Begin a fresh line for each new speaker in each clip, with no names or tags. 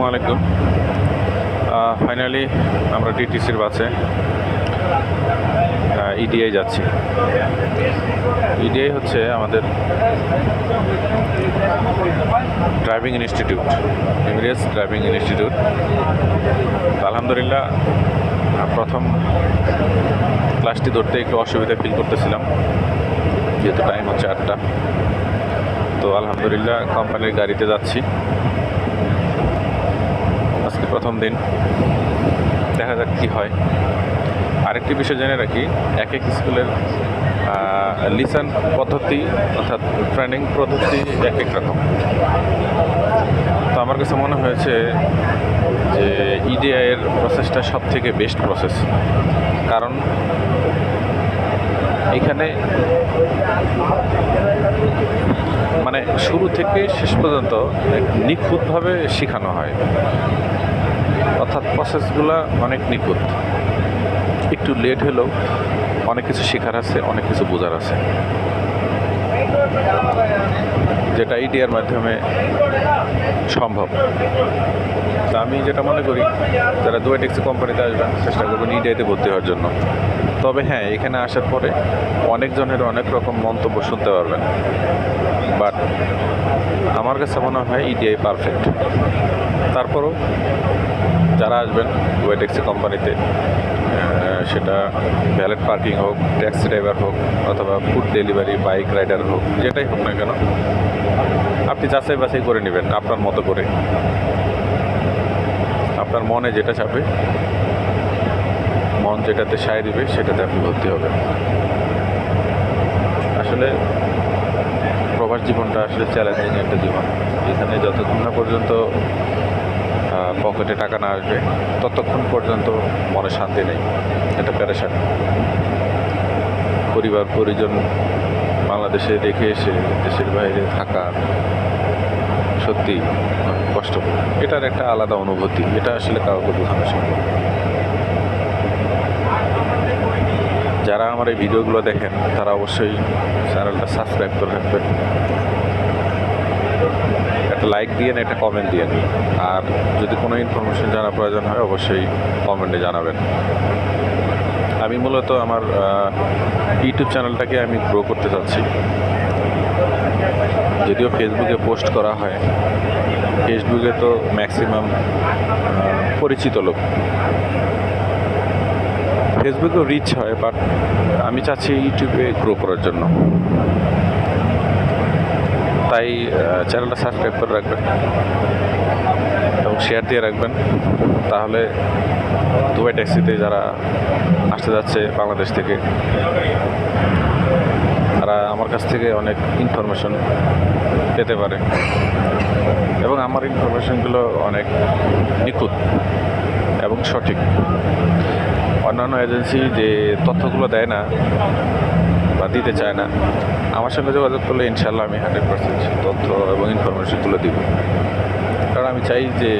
আসসালামু আলাইকুম। ফাইনালি আমরা ডিটিসির বাসে ইডিআই যাচ্ছি। ইডিআই হচ্ছে আমাদের ড্রাইভিং ইনস্টিটিউট ইংরেজ ড্রাইভিং ইনস্টিটিউট আলহামদুলিল্লাহ প্রথম ক্লাসটি ধরতে একটু অসুবিধা ফিল করতেছিলাম, যেহেতু টাইম হচ্ছে আটটা। তো আলহামদুলিল্লাহ কোম্পানির গাড়িতে যাচ্ছি। প্রথম দিন। দেখা যাক কী হয়। আরেকটি বিষয় জেনে রাখি, এক এক স্কুলের লিসান পদ্ধতি অর্থাৎ ট্রেনিং পদ্ধতি এক এক রকম। তো আমার কাছে মনে হয়েছে যে ইডিআইয়ের প্রসেসটা সব থেকে বেস্ট প্রসেস কারণ এখানে মানে শুরু থেকে শেষ পর্যন্ত নিখুঁতভাবে শেখানো হয়। অর্থাৎ প্রসেসগুলো অনেক নিখুঁত। একটু লেট হলেও অনেক কিছু শেখার আছে, অনেক কিছু বোঝার আছে। যেটা ইডিয়ার মাধ্যমে সম্ভব। তা আমি যেটা মনে করি, যারা দুয়াই ট্যাক্সি কোম্পানিতে আসবেন, চেষ্টা করবেন ইডিয়াতে ভর্তি হওয়ার জন্য। তবে হ্যাঁ এখানে আসার পরে অনেকজনের অনেক রকম মন্তব্য শুনতে পারবেন। বাট আমার কাছে মনে হয় ইডিআই পারফেক্ট তারপরও যারা আসবেন ওয়ে ট্যাক্সি কোম্পানিতে সেটা ভ্যালেট পার্কিং হোক ট্যাক্সি ড্রাইভার হোক, অথবা ফুড ডেলিভারি বাইক রাইডার হোক, যেটাই হোক না কেন, আপনি যাচাই বাছাই করে নেবেন আপনার মতো করে। আপনার মনে যেটা চাপে মন যেটাতে সায় দিবে, সেটাতে আপনি ভর্তি হবেন। আসলে প্রবাস জীবনটা আসলে চ্যালেঞ্জিং একটা জীবন। এখানে যতক্ষণ না পর্যন্ত পকেটে টাকা না আসবে, ততক্ষণ পর্যন্ত মনে শান্তি নেই। এটা প্যারেশান পরিবার, পরিজন বাংলাদেশে রেখে এসে দেশের বাইরে থাকা সত্যি কষ্ট। এটার একটা আলাদা অনুভূতি, এটা আসলে কাউকে বোঝানো সম্ভব। যারা আমার এই ভিডিওগুলো দেখেন, তারা অবশ্যই চ্যানেলটা সাবস্ক্রাইব করে রাখবেন। একটা লাইক দিয়েন একটা কমেন্ট দিয়েন আর যদি কোনো ইনফরমেশন জানার প্রয়োজন হয়, অবশ্যই কমেন্টে জানাবেন। আমি মূলত আমার ইউটিউব চ্যানেলটাকে আমি গ্রো করতে চাচ্ছি। যদিও ফেসবুকে পোস্ট করা হয় ফেসবুকে তো ম্যাক্সিমাম পরিচিত লোক। ফেসবুকেও রিচ হয় বাট আমি চাচ্ছি ইউটিউবে গ্রো করার জন্য। তাই চ্যানেলটা সাবস্ক্রাইব করে রাখবেন এবং শেয়ার দিয়ে রাখবেন। তাহলে দুবাই ট্যাক্সিতে যারা আসতে যাচ্ছে বাংলাদেশ থেকে, তারা আমার কাছ থেকে অনেক ইনফরমেশন পেতে পারে। এবং আমার ইনফরমেশনগুলো অনেক নিখুঁত এবং সঠিক। অন্যান্য এজেন্সি যে তথ্যগুলো দেয় না বা দিতে চায় না, আমার সঙ্গে যোগাযোগ করলে ইনশাল্লাহ আমি হান্ড্রেড পার্সেন্ট তথ্য এবং ইনফরমেশনগুলো দিব। কারণ আমি চাই যে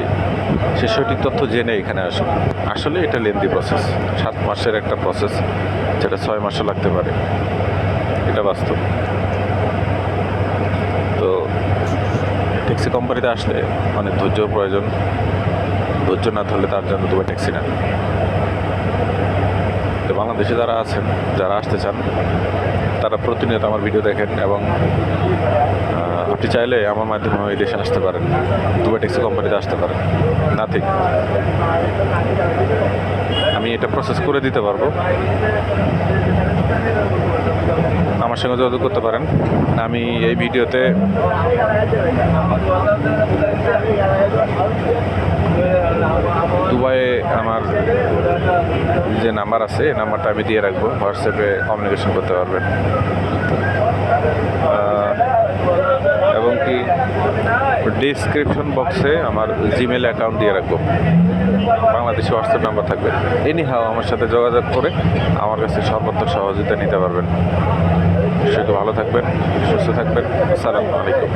সে সঠিক তথ্য জেনে এখানে আসুক। আসলে এটা লেন্দি প্রসেস সাত মাসের একটা প্রসেস যেটা ছয় মাসও লাগতে পারে। এটা বাস্তব। তো ট্যাক্সি কোম্পানিতে আসলে অনেক ধৈর্য প্রয়োজন। ধৈর্য না ধরলে তার জন্য দুবার ট্যাক্সি না বাংলাদেশে যারা আছেন, যারা আসতে চান, তারা প্রতিনিয়ত আমার ভিডিও দেখেন এবং আপনি চাইলে আমার মাধ্যমে এই দেশে আসতে পারেন, দুবাই ট্যাক্সি কোম্পানিতে আসতে পারেন, নাথিং। আমি এটা প্রসেস করে দিতে পারব। আমার সঙ্গে যোগাযোগ করতে পারেন। আমি এই ভিডিওতে দুবাইয়ে আমার যে নাম্বার আছে, এই নাম্বারটা আমি দিয়ে রাখব। হোয়াটসঅ্যাপে কমিউনিকেশন করতে পারবেন। এবং কি ডিসক্রিপশন বক্সে আমার জিমেল অ্যাকাউন্ট দিয়ে রাখব। বাংলাদেশি হোয়াটসঅ্যাপ নাম্বার থাকবে। এনি হাও আমার সাথে যোগাযোগ করে আমার কাছে সর্বোত্তম সহযোগিতা নিতে পারবেন। সেটা ভালো থাকবেন, সুস্থ থাকবেন। আসসালামু আলাইকুম।